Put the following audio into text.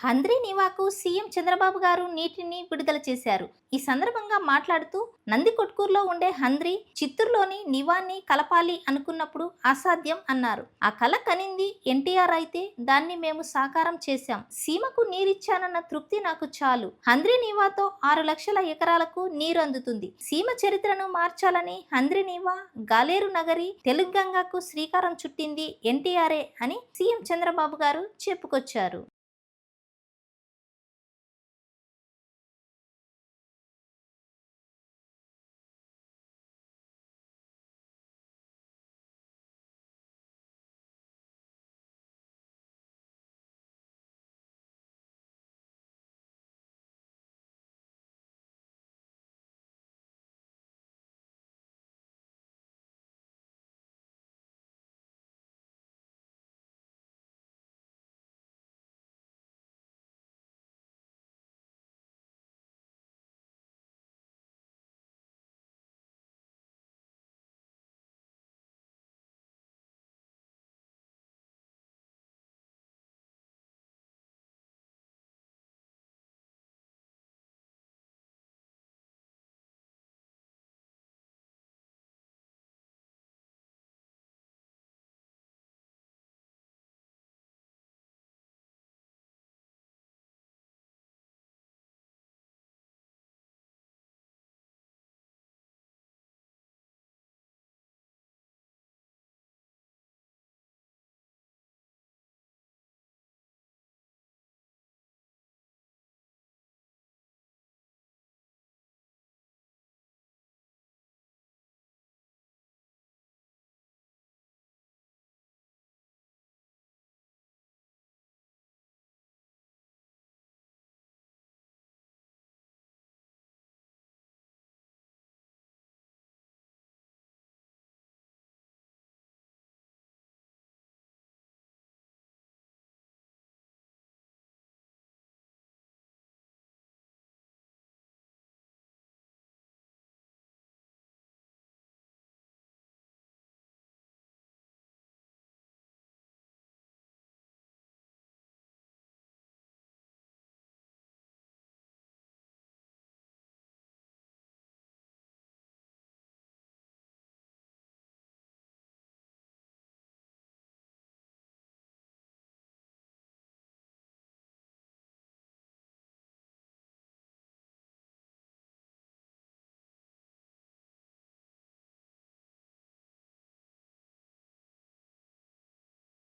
Handri నివాకు CM Chandrababu గారు నీటిని విడుదల చేశారు. ఈ సందర్భంగా మాట్లాడుతూ నందికొట్కూరులో ఉండే హంద్రి చిత్తూరులోని నివాన్ని కలపాలి అనుకున్నప్పుడు అసాధ్యం అన్నారు. ఆ కల కనింది ఎన్టీఆర్ అయితే దాన్ని మేము సాకారం చేశాం. సీమకు నీరిచ్చానన్న తృప్తి నాకు చాలు. హంద్రి నివాతో ఆరు లక్షల ఎకరాలకు నీరు అందుతుంది సీమ చరిత్రను మార్చాలని హంద్రి నివా గాలేరు నగరి తెలుగు గంగాకు శ్రీకారం చుట్టింది ఎన్టీఆర్ఏ అని సీఎం చంద్రబాబు గారు చెప్పుకొచ్చారు.